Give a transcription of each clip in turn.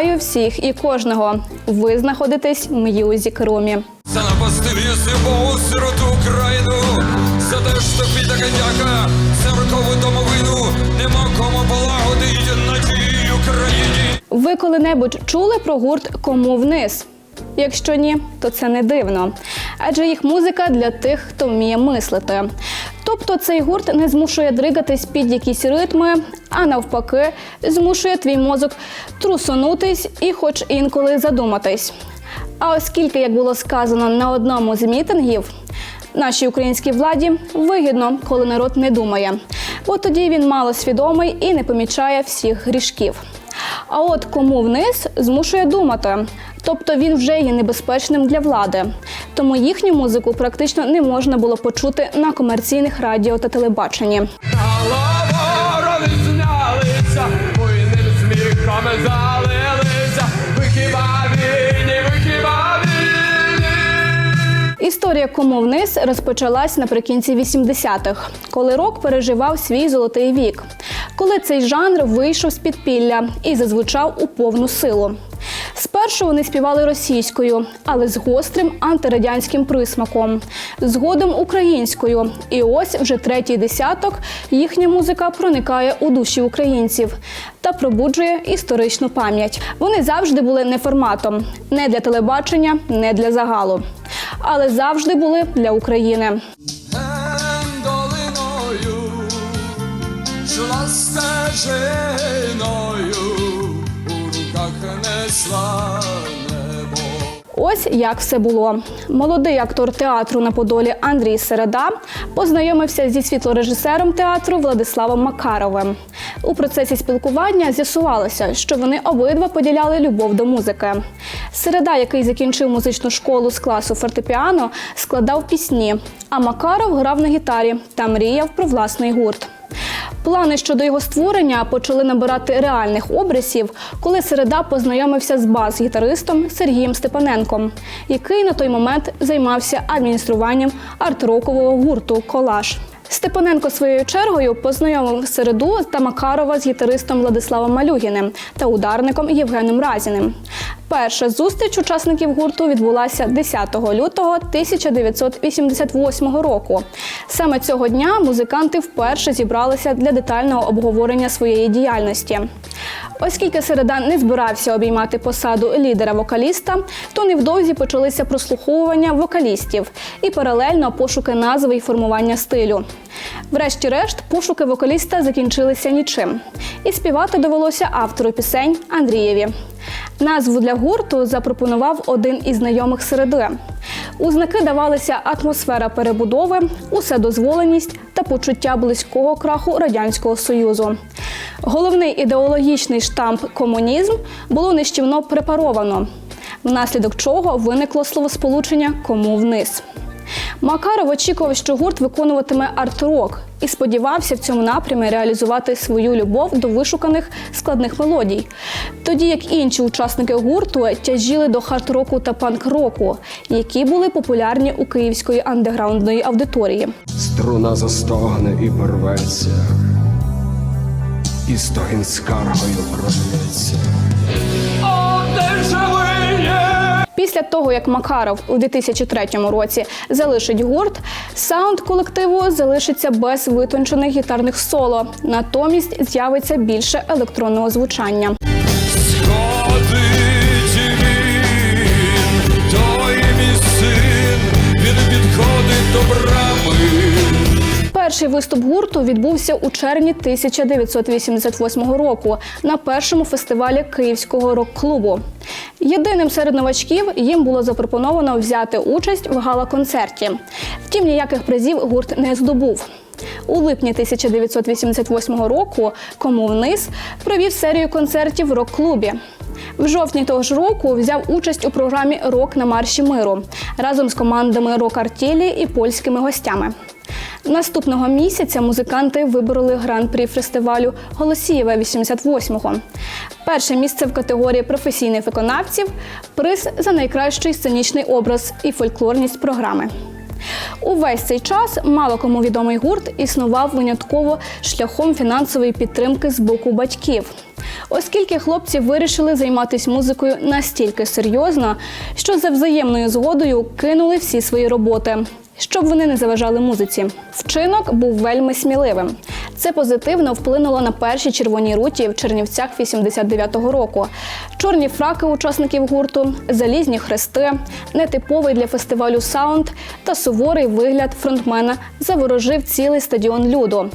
Вітаю всіх і кожного. Ви знаходитесь в М'юзік Румі. Це на постелі Богу сироту Україну За те, що піда дяка Церкову домовину Нема кому полагодити на тій Україні Ви коли-небудь чули про гурт Кому вниз? Якщо ні, то це не дивно. Адже їх музика для тих, хто вміє мислити. Тобто цей гурт не змушує дригатись під якісь ритми, а навпаки, змушує твій мозок трусонутись і, хоч інколи, задуматись. А оскільки, як було сказано на одному з мітингів, нашій українській владі вигідно, коли народ не думає, бо тоді він малосвідомий і не помічає всіх грішків. А от кому вниз змушує думати, тобто він вже є небезпечним для влади. Тому їхню музику практично не можна було почути на комерційних радіо та телебаченні. Історія кому вниз розпочалась наприкінці 80-х, коли рок переживав свій золотий вік, коли цей жанр вийшов з підпілля і зазвучав у повну силу. Спершу вони співали російською, але з гострим антирадянським присмаком, згодом українською. І ось вже третій десяток їхня музика проникає у душі українців та пробуджує історичну пам'ять. Вони завжди були не форматом, не для телебачення, не для загалу, але завжди були для України. Долиною стежиною несла небо Ось як все було. Молодий актор театру на Подолі Андрій Середа познайомився зі світлорежисером театру Владиславом Макаровим. У процесі спілкування з'ясувалося, що вони обидва поділяли любов до музики. Середа, який закінчив музичну школу з класу фортепіано, складав пісні, а Макаров грав на гітарі та мріяв про власний гурт. Плани щодо його створення почали набирати реальних обрисів, коли середа познайомився з бас-гітаристом Сергієм Степаненком, який на той момент займався адмініструванням арт-рокового гурту Колаж. Степаненко своєю чергою познайомив середу та Макарова з гітаристом Владиславом Малюгіним та ударником Євгеном Разіним. Перша зустріч учасників гурту відбулася 10 лютого 1988 року. Саме цього дня музиканти вперше зібралися для детального обговорення своєї діяльності. Оскільки середа не збирався обіймати посаду лідера вокаліста, то невдовзі почалися прослуховування вокалістів і паралельно пошуки назви і формування стилю. Врешті-решт, пошуки вокаліста закінчилися нічим, і співати довелося автору пісень Андрієві. Назву для гурту запропонував один із знайомих середи. У знаки давалися атмосфера перебудови, уседозволеність та почуття близького краху радянського союзу. Головний ідеологічний штамп комунізм було нищівно препаровано, внаслідок чого виникло словосполучення кому вниз. Макаров очікував, що гурт виконуватиме арт-рок і сподівався в цьому напрямі реалізувати свою любов до вишуканих складних мелодій. Тоді як інші учасники гурту тяжіли до хард-року та панк-року, які були популярні у київської андеграундної аудиторії. Струна застогне і порветься, і стогін скаргою пролється. Після того, як Макаров у 2003 році залишить гурт, саунд колективу залишиться без витончених гітарних соло. Натомість з'явиться більше електронного звучання. Він, підходить до брами. Перший виступ гурту відбувся у червні 1988 року на першому фестивалі Київського рок-клубу. Єдиним серед новачків їм було запропоновано взяти участь в гала-концерті. Втім, ніяких призів гурт не здобув. У липні 1988 року Кому вниз провів серію концертів в рок-клубі. В жовтні того ж року взяв участь у програмі Рок на марші миру разом з командами рок артілі і польськими гостями. Наступного місяця музиканти вибороли гран-прі фестивалю Голосієва 88-го. Перше місце в категорії професійних виконавців, приз за найкращий сценічний образ і фольклорність програми. Увесь цей час мало кому відомий гурт існував винятково шляхом фінансової підтримки з боку батьків. Оскільки хлопці вирішили займатися музикою настільки серйозно, що за взаємною згодою кинули всі свої роботи, щоб вони не заважали музиці. Вчинок був вельми сміливим. Це позитивно вплинуло на перші червоні руті в Чернівцях 89-го року. Чорні фраки учасників гурту, залізні хрести, нетиповий для фестивалю саунд та суворий вигляд фронтмена заворожив цілий стадіон люду.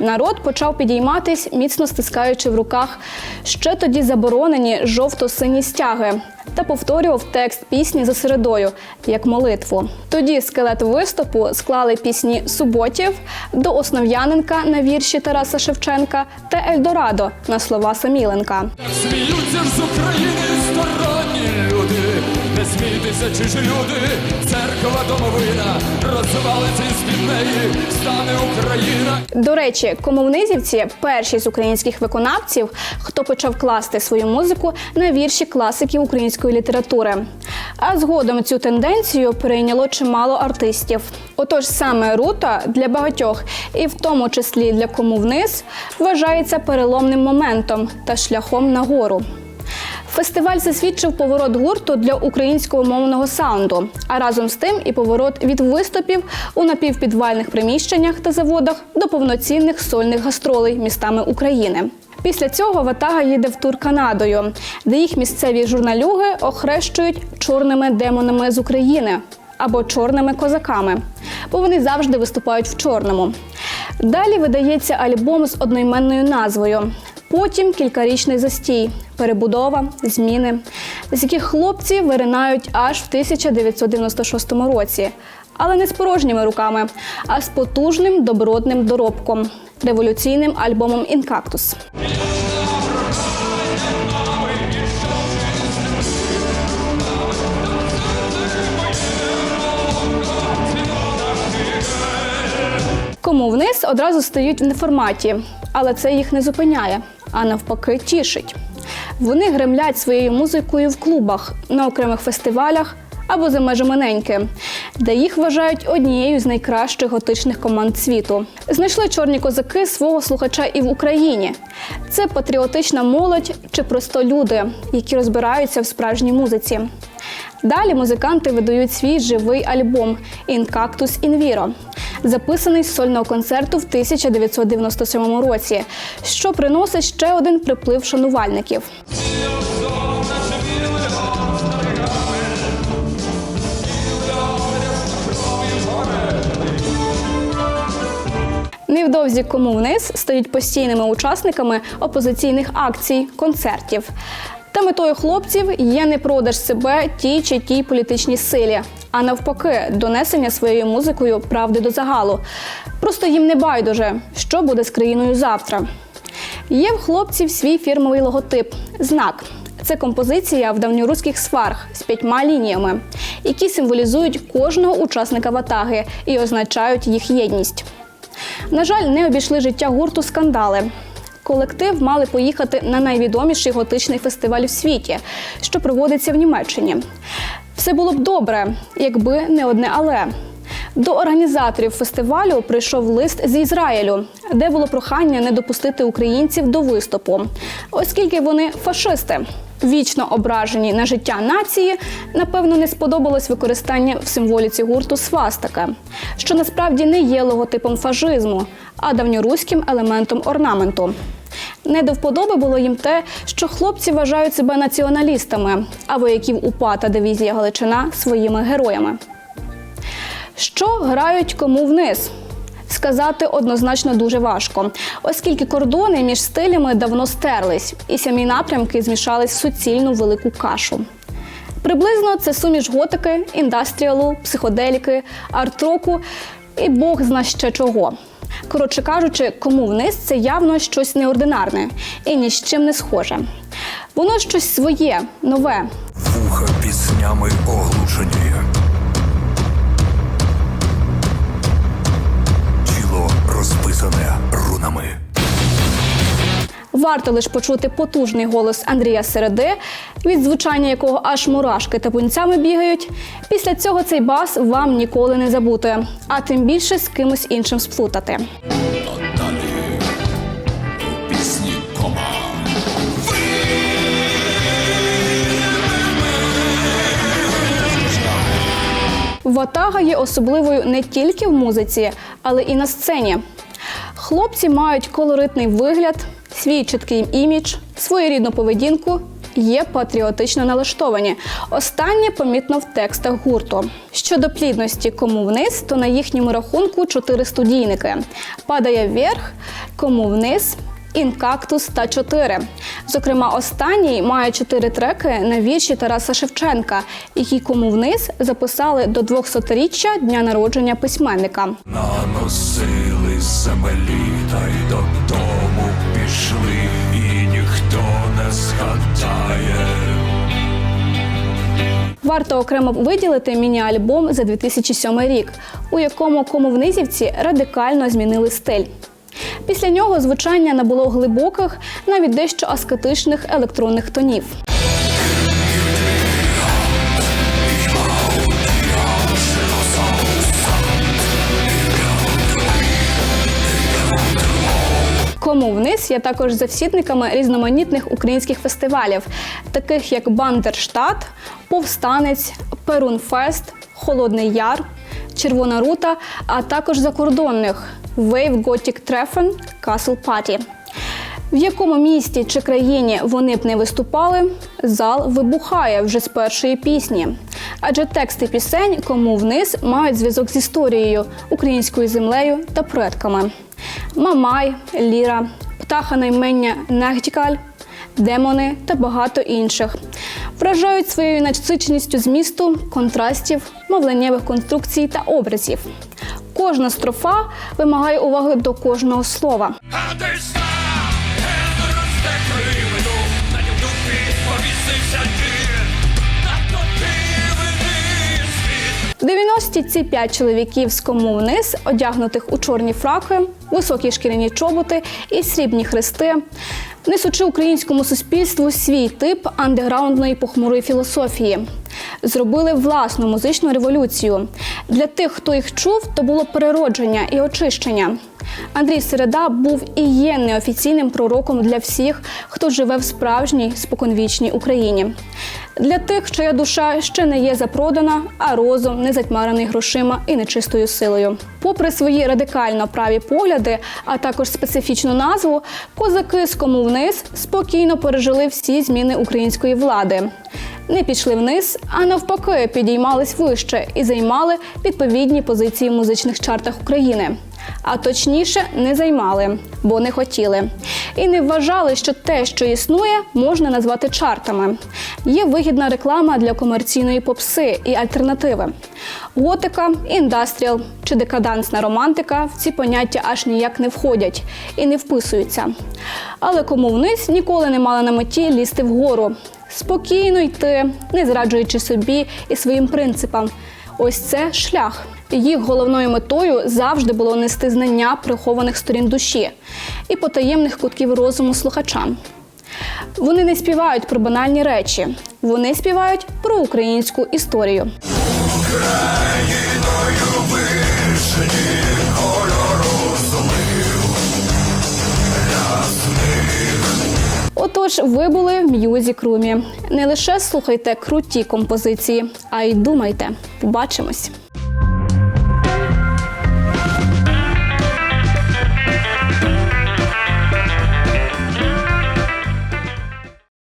Народ почав підійматись, міцно стискаючи в руках ще тоді заборонені жовто-сині стяги, та повторював текст пісні за середою як молитву. Тоді скелет виступу склали пісні Суботів до Основ'яненка на вірші Тараса Шевченка та Ельдорадо на слова Саміленка. Сміються з України не смійтеся, чужі люди, церква домовина, розвалиться з-під неї стане Україна. До речі, комунизівці перші з українських виконавців, хто почав класти свою музику на вірші класиків української літератури. А згодом цю тенденцію перейняло чимало артистів. Отож, саме рута для багатьох, і в тому числі для кому вниз, вважається переломним моментом та шляхом нагору. Фестиваль засвідчив поворот гурту для українського мовного саунду, а разом з тим і поворот від виступів у напівпідвальних приміщеннях та заводах до повноцінних сольних гастролей містами України. Після цього Ватага їде в тур Канадою, де їх місцеві журналюги охрещують чорними демонами з України або чорними козаками, бо вони завжди виступають в чорному. Далі видається альбом з одноіменною назвою. Потім кількарічний застій, перебудова, зміни, з яких хлопці виринають аж в 1996 році, але не з порожніми руками, а з потужним добротним доробком революційним альбомом Інкактус. Кому вниз одразу стають в неформаті, але це їх не зупиняє, а навпаки тішить. Вони гремлять своєю музикою в клубах, на окремих фестивалях або за межами неньки, де їх вважають однією з найкращих готичних команд світу. Знайшли чорні козаки свого слухача і в Україні. Це патріотична молодь чи просто люди, які розбираються в справжній музиці. Далі музиканти видають свій живий альбом Інкактус Інвіро, записаний з сольного концерту в 1997 році, що приносить ще один приплив шанувальників. Невдовзі кому вниз стають постійними учасниками опозиційних акцій, концертів. Та метою хлопців є не продаж себе тій чи тій політичній силі, а навпаки, донесення своєю музикою правди до загалу. Просто їм не байдуже, що буде з країною завтра. Є в хлопців свій фірмовий логотип знак. Це композиція в давньоруських сварг з п'ятьма лініями, які символізують кожного учасника ватаги і означають їх єдність. На жаль, не обійшли життя гурту скандали. Колектив мали поїхати на найвідоміший готичний фестиваль в світі, що проводиться в Німеччині. Все було б добре, якби не одне але. До організаторів фестивалю прийшов лист з Ізраїлю, де було прохання не допустити українців до виступу, оскільки вони фашисти. Вічно ображені на життя нації, напевно, не сподобалось використання в символіці гурту свастика, що насправді не є логотипом фашизму, а давньоруським елементом орнаменту. Не до вподоби було їм те, що хлопці вважають себе націоналістами, а вояків УПА та дивізія Галичина своїми героями. Що грають кому вниз? Сказати однозначно дуже важко, оскільки кордони між стилями давно стерлись, і самі напрямки змішались в суцільну велику кашу. Приблизно це суміш готики, індастріалу, психоделіки, арт-року і Бог зна ще чого. Коротше кажучи, кому вниз це явно щось неординарне і ні з чим не схоже. Воно щось своє, нове, Вуха піснями Варто лише почути потужний голос Андрія Середи, від звучання якого аж мурашки та пунцями бігають. Після цього цей бас вам ніколи не забути, а тим більше з кимось іншим сплутати. Ватага є особливою не тільки в музиці, але і на сцені. Хлопці мають колоритний вигляд, свій чіткий імідж, своєрідну поведінку. Є патріотично налаштовані. Останнє помітно в текстах гурту. Щодо плідності кому вниз, то на їхньому рахунку чотири студійники: падає вверх, кому вниз. Інкактус та 4. Зокрема, останній має чотири треки на вірші Тараса Шевченка, які кому вниз записали до 200-річчя дня народження письменника. Наносили землі та й додому пішли, і ніхто не згадає. Варто окремо виділити міні-альбом за 2007 рік, у якому комовнизівці радикально змінили стиль. Після нього звучання набуло глибоких, навіть дещо аскетичних електронних тонів. Кому вниз є також завсідниками різноманітних українських фестивалів, таких як Бандерштат, Повстанець, Перунфест, Холодний Яр, Червона Рута, а також закордонних Wave Gothic Treffen, Castle Party. В якому місті чи країні вони б не виступали, зал вибухає вже з першої пісні. Адже тексти пісень кому вниз мають зв'язок з історією, українською землею та предками. Мамай, Ліра, птаха наймення Нехтікаль, демони та багато інших. Вражають своєю насиченістю змісту, контрастів, мовленнєвих конструкцій та образів. Кожна строфа вимагає уваги до кожного слова. Світ. 90-ті ці п'ять чоловіків з кому вниз, одягнутих у чорні фраки, високі шкіряні чоботи і срібні хрести, несучи українському суспільству свій тип андеграундної похмурої філософії. Зробили власну музичну революцію. Для тих, хто їх чув, то було переродження і очищення. Андрій Середа був і є неофіційним пророком для всіх, хто живе в справжній споконвічній Україні. Для тих, чия душа ще не є запродана, а розум не затьмарений грошима і нечистою силою. Попри свої радикально праві погляди, а також специфічну назву, козаки з кому вниз спокійно пережили всі зміни української влади. Не пішли вниз, а навпаки, підіймались вище і займали відповідні позиції в музичних чартах України. А точніше, не займали, бо не хотіли. І не вважали, що те, що існує, можна назвати чартами. Є вигідна реклама для комерційної попси і альтернативи. Готика, індастріал чи декадансна романтика в ці поняття аж ніяк не входять і не вписуються. Але кому вниз ніколи не мали на меті лізти вгору. Спокійно йти, не зраджуючи собі і своїм принципам. Ось це шлях. Їх головною метою завжди було нести знання прихованих сторін душі і потаємних кутків розуму слухачам. Вони не співають про банальні речі, вони співають про українську історію. Отож, ви були в М'юзікрумі. Не лише слухайте круті композиції, а й думайте. Побачимось!